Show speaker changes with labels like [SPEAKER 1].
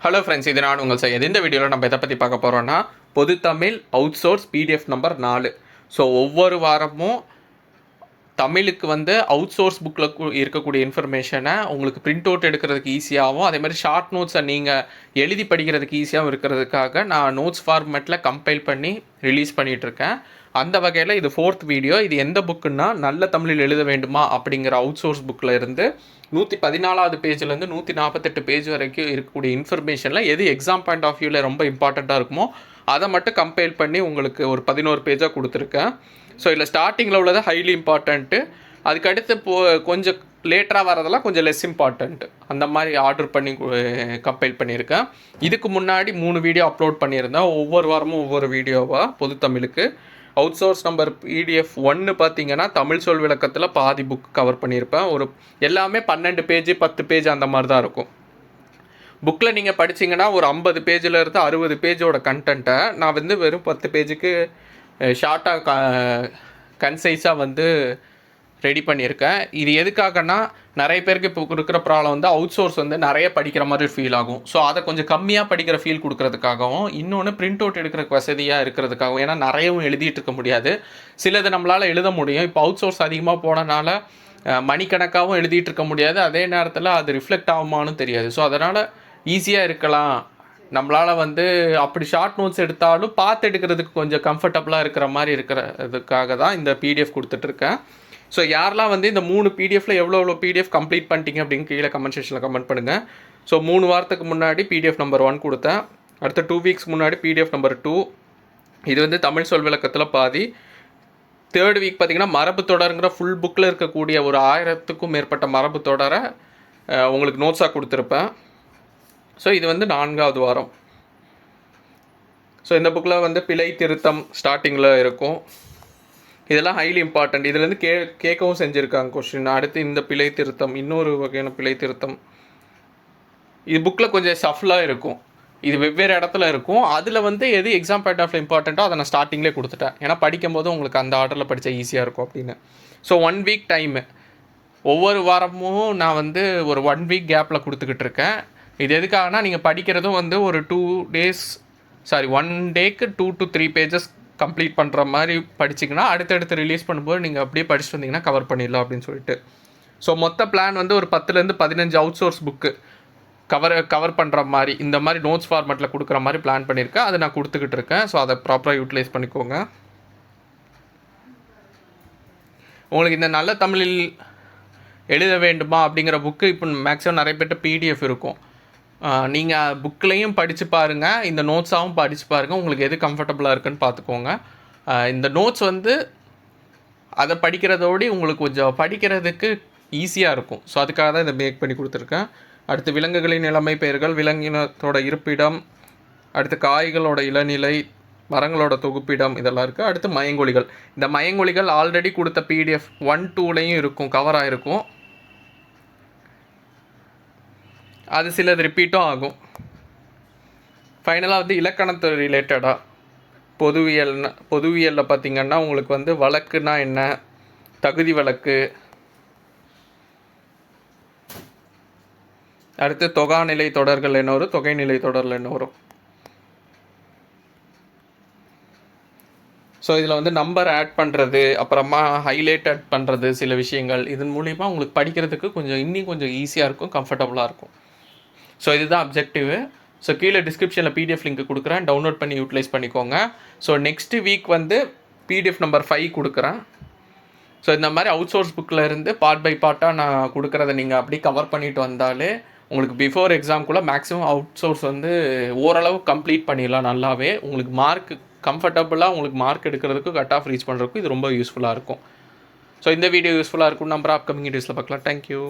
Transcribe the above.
[SPEAKER 1] Hello friends இது நான் உங்கள் செய்யது இந்த வீடியோவில் நம்ம எதை பற்றி பார்க்க போகிறோன்னா பொது Tamil out source PDF number நாலு. ஸோ ஒவ்வொரு வாரமும் தமிழுக்கு வந்து அவுட் சோர்ஸ் புக்கில் இருக்கக்கூடிய இன்ஃபர்மேஷனை உங்களுக்கு பிரிண்ட் அவுட் எடுக்கிறதுக்கு ஈஸியாகவும் அதே மாதிரி ஷார்ட் நோட்ஸை நீங்கள் எழுதி படிக்கிறதுக்கு ஈஸியாகவும் இருக்கிறதுக்காக நான் நோட்ஸ் ஃபார்மேட்டில் கம்பைல் பண்ணி ரிலீஸ் பண்ணிகிட்ருக்கேன் அந்த வகையில் இது ஃபோர்த் வீடியோ இது எந்த புக்குன்னா நல்ல தமிழில் எழுத வேண்டுமா அப்படிங்கிற அவுட் சோர்ஸ் புக்கில் இருந்து நூற்றி பதினாலாவது பேஜ்லேருந்து நூற்றி நாற்பத்தெட்டு பேஜ் வரைக்கும் இருக்கக்கூடிய இன்ஃபர்மேஷனில் எது எக்ஸாம் பாயிண்ட் ஆஃப் வியூவில் ரொம்ப இம்பார்ட்டண்ட்டாக இருக்குமோ அதை மட்டும் கம்பைல் பண்ணி உங்களுக்கு ஒரு பதினோரு பேஜாக கொடுத்துருக்கேன். ஸோ இதில் ஸ்டார்டிங்கில் உள்ளது ஹைலி இம்பார்ட்டண்ட்டு அதுக்கடுத்து போ கொஞ்சம் லேட்டராக வரதெல்லாம் கொஞ்சம் லெஸ் இம்பார்ட்டண்ட் அந்த மாதிரி ஆர்டர் பண்ணி கம்பைல் பண்ணியிருக்கேன். இதுக்கு முன்னாடி மூணு வீடியோ அப்லோட் பண்ணியிருந்தேன். ஒவ்வொரு வாரமும் ஒவ்வொரு வீடியோவாக பொது தமிழுக்கு. அவுட் சோர்ஸ் நம்பர் பிடிஎஃப் ஒன்று பார்த்தீங்கன்னா தமிழ் சொல் விளக்கத்தில் பாதி புக் கவர் பண்ணியிருப்பேன் ஒரு எல்லாமே பன்னெண்டு பேஜ் பத்து பேஜ் அந்த மாதிரி தான் இருக்கும் புக்கில் நீங்கள் படிச்சிங்கன்னா ஒரு ஐம்பது பேஜில் இருந்து அறுபது பேஜோட கண்டென்ட்டை நான் வந்து வெறும் பத்து பேஜுக்கு ஷார்ட்டாக க கன்சைஸாக வந்து ரெடி பண்ணியிருக்கேன். இது எதுக்காகனா நிறைய பேருக்கு இப்போ இருக்கிற ப்ராப்ளம் வந்து அவுட் சோர்ஸ் வந்து நிறைய படிக்கிற மாதிரி ஃபீல் ஆகும். ஸோ அதை கொஞ்சம் கம்மியாக படிக்கிற ஃபீல் கொடுக்கறதுக்காகவும் இன்னொன்று பிரிண்ட் அவுட் எடுக்கிற வசதியாக இருக்கிறதுக்காகவும் ஏன்னா நிறையவும் எழுதிட்டு இருக்க முடியாது. சிலது நம்மளால் எழுத முடியும். இப்போ அவுட் சோர்ஸ் அதிகமாக போனனால மணிக்கணக்காகவும் எழுதிட்டு இருக்க முடியாது. அதே நேரத்தில் அது ரிஃப்ளெக்ட் ஆகுமான்னு தெரியாது. ஸோ அதனால் ஈஸியாக இருக்கலாம். நம்மளால் வந்து அப்படி ஷார்ட் நோட்ஸ் எடுத்தாலும் பார்த்து எடுக்கிறதுக்கு கொஞ்சம் கம்ஃபர்டபுளாக இருக்கிற மாதிரி இருக்கிறதுக்காக தான் இந்த பிடிஎஃப் கொடுத்துட்ருக்கேன் ஸோ யாரெல்லாம் வந்து இந்த மூணு பிடிஎஃப்ல எவ்வளோ எவ்வளோ பிடிஎஃப் கம்ப்ளீட் பண்ணிட்டீங்க அப்படின்னு கீழே கமெண்ட் செக்ஷனில் கமெண்ட் பண்ணுங்கள் ஸோ மூணு வாரத்துக்கு முன்னாடி பிடிஎஃப் நம்பர் ஒன் கொடுத்தேன். அடுத்த டூ வீக்ஸ் முன்னாடி பிடிஎஃப் நம்பர் டூ இது வந்து தமிழ் சொல் விளக்கத்தில் பாதி. தேர்ட் வீக் பார்த்தீங்கன்னா மரபு தொடருங்கிற ஃபுல் புக்கில் இருக்கக்கூடிய ஒரு ஆயிரத்துக்கும் மேற்பட்ட மரபு தொடரை உங்களுக்கு நோட்ஸாக கொடுத்துருப்பேன். ஸோ இது வந்து நான்காவது வாரம். ஸோ இந்த புக்கில் வந்து பிழை திருத்தம் ஸ்டார்டிங்கில் இருக்கும். இதெல்லாம் ஹைலி இம்பார்ட்டண்ட் இதுலேருந்து கே கேட்கவும் செஞ்சுருக்காங்க கொஸ்டின் அடுத்து இந்த பிழை திருத்தம் இன்னொரு வகையான பிழை திருத்தம். இது புக்கில் கொஞ்சம் ஷஃப்லாக இருக்கும். இது வெவ்வேறு இடத்துல இருக்கும். அதில் வந்து எது எக்ஸாம் பேட் ஆஃப் இம்பார்ட்டண்ட்டோ அதை நான் ஸ்டார்டிங்லேயே கொடுத்துட்டேன். ஏன்னா படிக்கும்போது உங்களுக்கு அந்த ஆர்டரில் படித்தா ஈஸியாக இருக்கும் அப்படின்னு. ஸோ ஒன் வீக் டைமு ஒவ்வொரு வாரமும் நான் வந்து ஒரு ஒன் வீக் கேப்பில் கொடுத்துக்கிட்டு இருக்கேன். இது எதுக்காகனா நீங்கள் படிக்கிறதும் வந்து ஒரு two days sorry one take two to three pages complete பண்ணுற மாதிரி படிச்சிங்கன்னா அடுத்தடுத்து ரிலீஸ் பண்ணும்போது நீங்கள் அப்படியே படிச்சுட்டு வந்தீங்கன்னா கவர் பண்ணிடலாம் அப்படின்னு சொல்லிட்டு. ஸோ மொத்த பிளான் வந்து ஒரு பத்துலேருந்து பதினஞ்சு out source book cover cover பண்ணுற மாதிரி இந்த மாதிரி நோட்ஸ் ஃபார்மேட்டில் கொடுக்குற மாதிரி பிளான் பண்ணியிருக்கேன். அதை நான் கொடுத்துக்கிட்டு இருக்கேன். ஸோ அதை ப்ராப்பராக யூட்டிலைஸ் பண்ணிக்கோங்க. உங்களுக்கு இந்த நல்ல தமிழில் எழுத வேண்டுமா அப்படிங்கிற புக்கு இப்போ மேக்ஸிமம் நிறைய பேர்ட்ட பிடிஎஃப் இருக்கும். நீங்கள் புக்லேயும் படித்து பாருங்கள் இந்த நோட்ஸாகவும் படித்து பாருங்கள் உங்களுக்கு எது கம்ஃபர்டபுளாக இருக்குன்னு பார்த்துக்கோங்க. இந்த நோட்ஸ் வந்து அதை படிக்கிறதோடு உங்களுக்கு கொஞ்சம் படிக்கிறதுக்கு ஈஸியாக இருக்கும். ஸோ அதுக்காக தான் இதை மேக் பண்ணி கொடுத்துருக்கேன். அடுத்து விலங்குகளின் நிலைமை பெயர்கள் விலங்கினத்தோட இருப்பிடம் அடுத்து காய்களோட இளநிலை மரங்களோட தொகுப்பிடம் இதெல்லாம் இருக்குது அடுத்து மயங்கொலிகள். இந்த மயங்கொலிகள் ஆல்ரெடி கொடுத்த பிடிஎஃப் ஒன் டூலையும் இருக்கும் கவர் ஆகிருக்கும் அது சிலது ரிப்பீட்டும் ஆகும். ஃபைனலாக வந்து இலக்கணத்து ரிலேட்டடாக பொதுவியல்னா பொதுவியலில் பார்த்தீங்கன்னா உங்களுக்கு வந்து வழக்குனா என்ன? தகுதி வழக்கு. அடுத்து தொகாநிலை தொடர்கள் என்ன வரும் தொகைநிலை தொடரில் என்ன வரும் ஸோ இதில் வந்து நம்பர் ஆட் பண்ணுறது அப்புறமா ஹைலைட் ஆட் பண்ணுறது சில விஷயங்கள். இதன் மூலிமா உங்களுக்கு படிக்கிறதுக்கு கொஞ்சம் இன்னும் கொஞ்சம் ஈஸியாக இருக்கும் கம்ஃபர்டபுளாக இருக்கும். ஸோ இதுதான் அப்ஜெக்டிவ் ஸோ கீழே டிஸ்கிரிப்ஷனில் பிடிஎஃப் லிங்க் கொடுக்குறேன். டவுன்லோட் பண்ணி யூட்டிலைஸ் பண்ணிக்கோங்க. ஸோ நெக்ஸ்ட் வீக் வந்து பிடிஎஃப் நம்பர் ஃபைவ் கொடுக்குறேன். ஸோ இந்த மாதிரி அவுட் சோர்ஸ் புக்கில் இருந்து பார்ட் பை பார்ட்டாக நான் கொடுக்குறத நீங்கள் அப்படி கவர் பண்ணிட்டு வந்தாலே உங்களுக்கு பிஃபோர் எக்ஸாம்குள்ளே மேக்ஸிமம் அவுட் சோர்ஸ் வந்து ஓரளவு கம்ப்ளீட் பண்ணிடலாம் நல்லாவே. உங்களுக்கு மார்க் கம்ஃபர்டபுளாக உங்களுக்கு மார்க் எடுக்கிறதுக்கு கட் ஆஃப் ரீச் பண்ணுறதுக்கும் இது ரொம்ப யூஸ்ஃபுல்லாக இருக்கும். ஸோ இந்த வீடியோ யூஸ்ஃபுல்லாக இருக்கும். நம்பர் அப்கமிங் வீடியோஸில் பார்க்கலாம். தேங்க்யூ